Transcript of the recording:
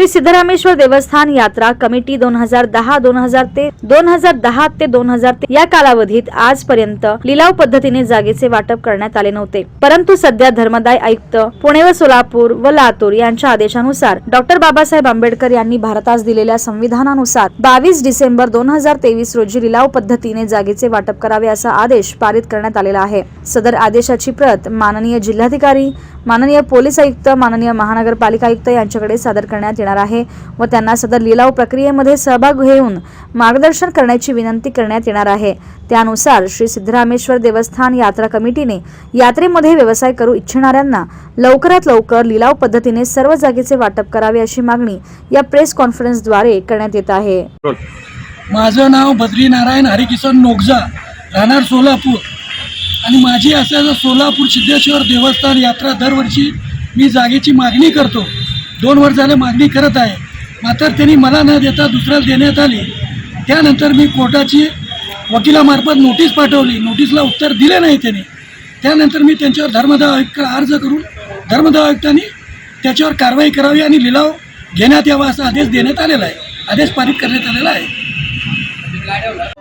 श्री सिद्धरामेश्वर देवस्थान यात्रा कमिटी दोन हजार दहा दोन हजार ते दोन हजार दहा ते दोन हजार ते या कालावधीत आजपर्यंत लिलाव पद्धतीने जागेचे वाटप करण्यात आले नव्हते. परंतु सध्या धर्मदाय आयुक्त पुणे व सोलापूर व लातूर यांच्या आदेशानुसार डॉक्टर बाबासाहेब आंबेडकर यांनी भारतास दिलेल्या संविधानानुसार बावीस डिसेंबर दोन हजार तेवीस रोजी लिलाव पद्धतीने जागेचे वाटप करावे असा आदेश पारित करण्यात आलेला आहे. सदर आदेशाची प्रत माननीय जिल्हाधिकारी माननीय पोलीस आयुक्त माननीय महानगरपालिका आयुक्त यांच्याकडे सादर करण्यात येणार आहे व त्यांना सदर लिलाव प्रक्रियेमध्ये सहभाग घेऊन मार्गदर्शन करण्याची विनंती करण्यात येणार आहे. त्यानुसार श्री सिद्धरामेश्वर देवस्थान यात्रा कमिटीने यात्रेमध्ये व्यवसाय करू इच्छिणाऱ्यांना लवकरात लवकर लिलाव पद्धतीने सर्व जागेचे वाटप करावे अशी मागणी या प्रेस कॉन्फरन्सद्वारे करण्यात येत आहे. माझं नाव बद्रीनारायण हरिकिशन नोगजा राहणार सोलापूर. आणि माझी असं सोलापूर सिद्धेश्वर देवस्थान यात्रा दरवर्षी मी जागेची मागणी करतो. दोन वर्ष झाले मागणी करत आहे. मात्र त्यांनी मला न देता दुसऱ्याला देण्यात आली. त्यानंतर मी कोर्टाची वकिलामार्फत नोटीस पाठवली. नोटीसला उत्तर दिले नाही त्याने. त्यानंतर मी त्यांच्यावर धर्मदाव आयुक्त अर्ज करून धर्मदाव आयुक्तांनी त्याच्यावर कारवाई करावी आणि लिलाव घेण्यात यावा असा आदेश देण्यात आलेला आहे. आदेश पारित करण्यात आलेला आहे.